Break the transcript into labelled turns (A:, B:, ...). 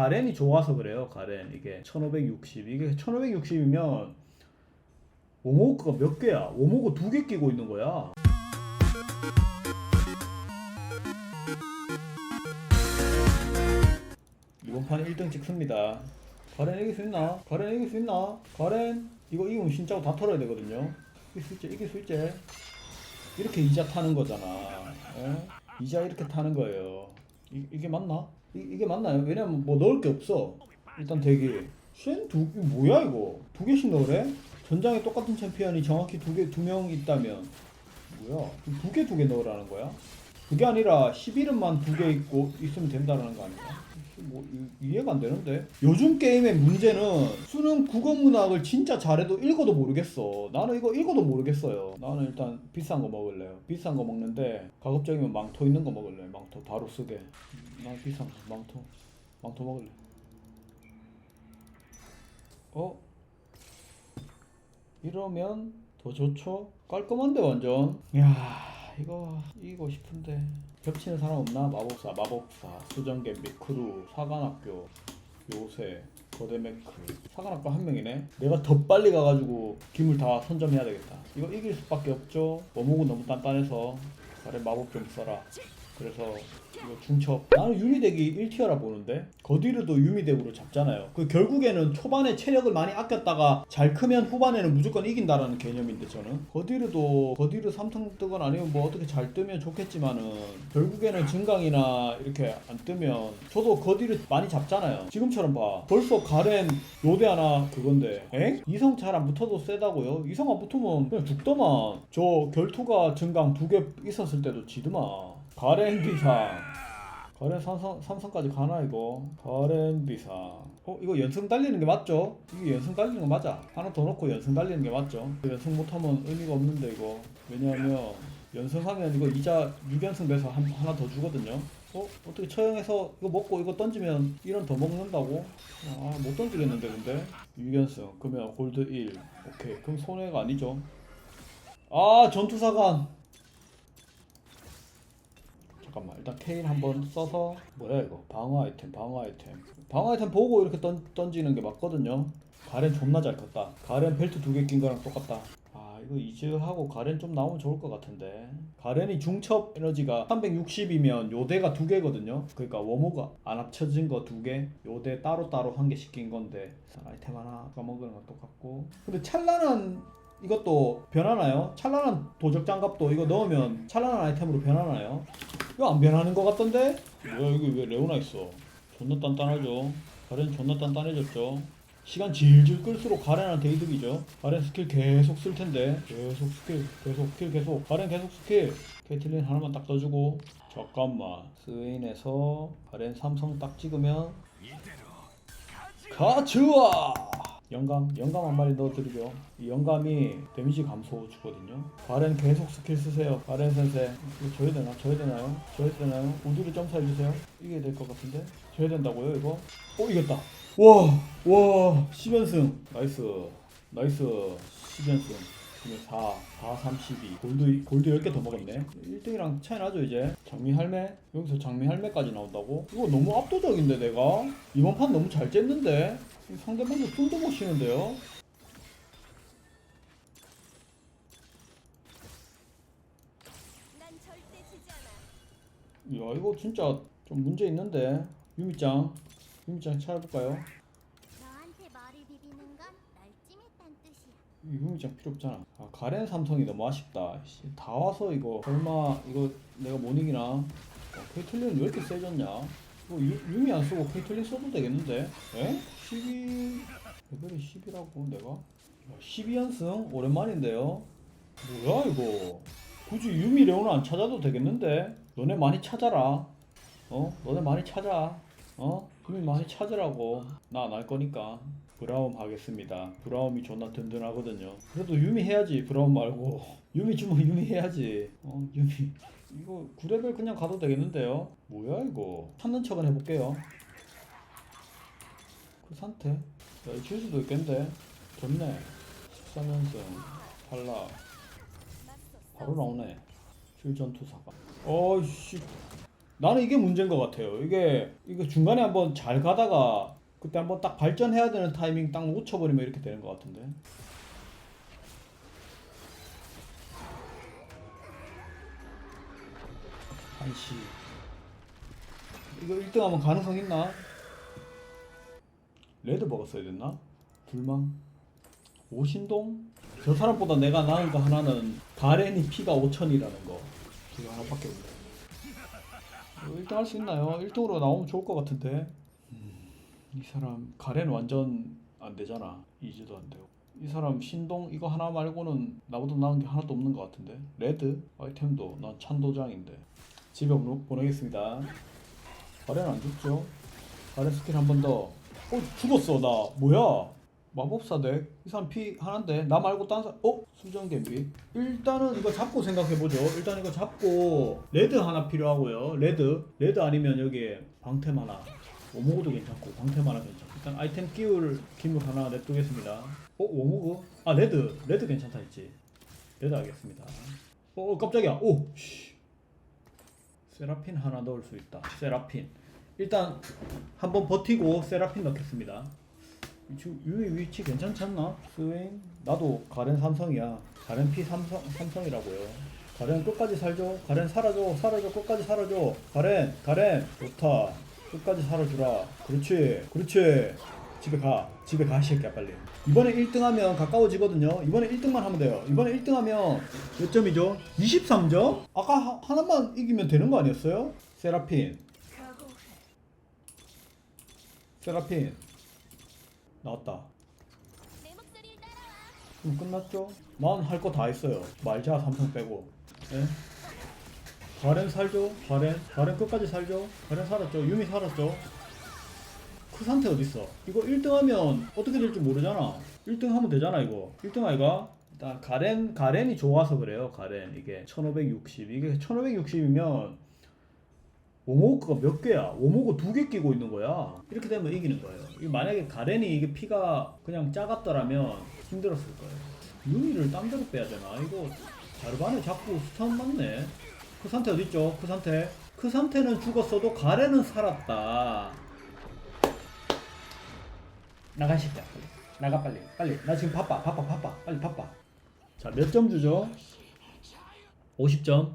A: 가렌이 좋아서 그래요. 가렌 이게 1560 이게 1560이면 오모그가 몇 개야? 오모그 두 개 끼고 있는 거야. 이번 판에 1등 찍습니다. 가렌 이길 수 있나? 가렌 이길 수 있나? 가렌 이거 이기면 진짜로 다 털어야 되거든요. 이길 수 있지? 이길 수 있지? 이렇게 이자 타는 거잖아. 어? 이자 이렇게 타는 거예요. 이, 이게 맞나? 이, 게 맞나요? 왜냐면 뭐 넣을 게 없어. 일단 대기. 쉔두 뭐야 이거? 두 개씩 넣으래? 전장에 똑같은 챔피언이 정확히 두 개 두 명 있다면 뭐야? 두 개 두 개 넣으라는 거야? 그게 아니라 11은만 두 개 있고 있으면 된다는 거 아니야? 이해가 안 되는데. 요즘 게임의 문제는 수능 국어 문학을 진짜 잘해도 읽어도 모르겠어. 나는 이거 읽어도 모르겠어요. 나는 일단 비싼 거 먹을래요. 비싼 거 먹는데 가급적이면 망토 있는 거 먹을래 망토. 바로 쓰게. 난 비싼 거. 망토. 망토 먹을래. 어? 이러면 더 좋죠? 깔끔한데 완전. 야 이거 이기고 싶은데. 겹치는 사람 없나? 마법사, 마법사, 수정갬비, 크루, 사관학교, 요새, 거대매크. 사관학교 한 명이네. 내가 더 빨리 가가지고 김을 다 선점해야 되겠다. 이거 이길 수밖에 없죠? 원목은 너무 단단해서. 아래 마법 좀 써라 그래서 이거 중첩 나는 유미덱이 1티어라 보는데 거디르도 유미덱으로 잡잖아요. 그 결국에는 초반에 체력을 많이 아꼈다가 잘 크면 후반에는 무조건 이긴다라는 개념인데 저는. 거디르도 거디르 3등 뜨건 아니면 뭐 어떻게 잘 뜨면 좋겠지만은 결국에는 증강이나 이렇게 안 뜨면 저도 거디르 많이 잡잖아요. 지금처럼 봐. 벌써 가렌 요대 하나 그건데. 엥? 이성 잘 안 붙어도 세다고요? 이성 안 붙으면 그냥 죽더만. 저 결투가 증강 두 개 있었을 때도 지드만 가렌 비상. 가렌 삼성, 삼성까지 가나 이거? 가렌 비상. 어 이거 연승 달리는 게 맞죠? 이게 연승 달리는 거 맞아. 하나 더 넣고 연승 달리는 게 맞죠? 연승 못하면 의미가 없는데 이거. 왜냐하면 연승하면 이거 이자 6연승 돼서 한, 하나 더 주거든요. 어? 어떻게 처형해서 이거 먹고 이거 던지면 1원 더 먹는다고? 아 못 던지겠는데 근데? 6연승. 그러면 골드 1 오케이. 그럼 손해가 아니죠. 아 전투사관 잠깐만 일단 케인 한번 써서 뭐야 이거? 방어 아이템 방어 아이템. 방어 아이템 보고 이렇게 던, 던지는 게 맞거든요. 가렌 존나 잘 컸다. 가렌 벨트 두 개 낀 거랑 똑같다. 아 이거 이즈하고 가렌 좀 나오면 좋을 것 같은데. 가렌이 중첩 에너지가 360이면 요대가 두 개거든요. 그러니까 워모가 안 합쳐진 거 두개 요대 따로따로 한개 시킨 건데. 아이템 하나 까먹는 건 똑같고. 근데 찰나는 이것도 변하나요? 찰나는 도적 장갑도 이거 넣으면 찰나는 아이템으로 변하나요? 이거 안 변하는 것 같던데? 뭐야 여기 왜 레오나 있어? 존나 단단하죠. 가렌 존나 단단해졌죠. 시간 질질 끌수록 가렌한테 이득이죠. 가렌 스킬 계속 쓸 텐데 계속 스킬 계속 스킬 계속 가렌 계속 스킬 케이틀린 하나만 딱 떠주고 잠깐만 스웨인에서 가렌 삼성 딱 찍으면 가즈와 영감 영감 한 마리 넣어드리죠. 이 영감이 데미지 감소 주거든요. 가렌 계속 스킬 쓰세요. 가렌 센세 이거 줘야 되나? 줘야 되나요? 줘야 되나요? 우드를 점사해 주세요. 이게 될 것 같은데? 줘야 된다고요 이거? 어 이겼다. 와, 와, 10연승. 나이스, 나이스, 10연승. 그러면 4, 4, 3, 12. 골드, 골드 10개 더 먹었네. 1등이랑 차이 나죠, 이제. 장미 할매? 여기서 장미 할매까지 나온다고? 이거 너무 압도적인데, 내가? 이번 판 너무 잘 쨌는데? 상대방도 숨도 못 쉬는데요? 야, 이거 진짜 좀 문제 있는데. 유미짱. 유미짱 찾아볼까요? 유미장 필요 없잖아. 아, 가렌 삼성이 너무 아쉽다. 씨, 다 와서 이거 설마 이거 내가 못 이기나? 어, 케이틀린은 왜 이렇게 세졌냐? 이거 유, 유미 안 쓰고 케이틀린 써도 되겠는데? 에? 12 레벨이 10이라고 내가? 12연승 오랜만인데요. 뭐야 이거? 굳이 유미 레오나 안 찾아도 되겠는데? 너네 많이 찾아라. 어? 너네 많이 찾아. 어? 유미 많이 찾으라고. 나 안 할 거니까. 브라움 하겠습니다. 브라움이 존나 든든하거든요. 그래도 유미 해야지. 브라움 말고. 유미 주면 유미 해야지. 어, 유미. 이거 9레벨 그냥 가도 되겠는데요? 뭐야 이거? 찾는 척은 해볼게요. 그 상태. 야, 이질 수도 있겠는데. 좋네. 13연승. 탈락.
B: 맞서
A: 바로 나오네. 실전투사가. 어이씨. 나는 이게 문제인 것 같아요. 이게 이거 중간에 한번 잘 가다가 그때 한번 딱 발전해야 되는 타이밍 딱 놓쳐버리면 이렇게 되는 것 같은데. 한시 이거 1등 하면 가능성 있나? 레드 먹었어야 됐나? 불망 오신동? 저 사람보다 내가 나은 거 하나는 가렌이 피가 5천이라는 거 그거 하나밖에 없네 1등 할 수 있나요? 1등으로 나오면 좋을 것 같은데 음, 이 사람 가렌 완전 안 되잖아 이지도 안 되고 이 사람 신동 이거 하나 말고는 나보다 나은 게 하나도 없는 것 같은데 레드 아이템도 난 찬도장인데 집에 보내- 보내겠습니다 가렌 안 죽죠? 가렌 스킬 한 번 더. 어 죽었어 나 뭐야? 마법사 덱. 이 사람 피 하나인데 나 말고 딴 사람. 어 수정 갬비. 일단은 이거 잡고 생각해 보죠. 일단 이거 잡고 레드 하나 필요하고요. 레드 레드 아니면 여기 방템 하나. 워모그도 괜찮고 하나 괜찮고 일단 아이템 끼울 기물 하나 냅두겠습니다. 어 워모그? 아 레드 레드 괜찮다 했지. 레드 하겠습니다. 어, 어 깜짝이야. 오 씨. 세라핀 하나 넣을 수 있다. 세라핀. 일단 한번 버티고 세라핀 넣겠습니다. 지금 위 위치 괜찮지 않나? 스웨인 나도 가렌 삼성이야. 가렌 P 삼성 삼성이라고요. 가렌 끝까지 살죠. 가렌 살아줘. 살아줘. 끝까지 살아줘. 가렌 가렌 좋다. 끝까지 살아주라. 그렇지. 그렇지. 집에 가. 집에 가, 이 새끼야, 빨리. 이번에 1등 하면 가까워지거든요. 이번에 1등만 하면 돼요. 이번에 1등 하면 몇 점이죠? 23점? 아까 하, 하나만 이기면 되는 거 아니었어요? 세라핀. 세라핀. 나왔다. 그럼 끝났죠? 난 할 거 다 했어요. 말자 삼성 빼고. 예? 가렌 살죠? 가렌? 가렌 끝까지 살죠? 가렌 살았죠? 유미 살았죠? 그 상태 어딨어? 이거 1등 하면 어떻게 될지 모르잖아. 1등 하면 되잖아, 이거. 1등 아이가? 일단 가렌, 가렌이 좋아서 그래요, 가렌. 이게 1560. 이게 1560이면 오모그가 몇 개야? 오모그 두 개 끼고 있는 거야. 이렇게 되면 이기는 거예요. 만약에 가렌이 이게 피가 그냥 작았더라면 힘들었을 거예요. 유미를 딴 데로 빼야 되나? 이거 자르반에 자꾸 스턴 맞네. 그 상태 어딨죠? 그 상태. 그 상태는 죽었어도 가렌은 살았다. 나가 이 새끼야. 빨리. 나가 빨리. 빨리. 나 지금 바빠. 바빠. 바빠. 빨리 바빠. 자, 몇 점 주죠? 50점.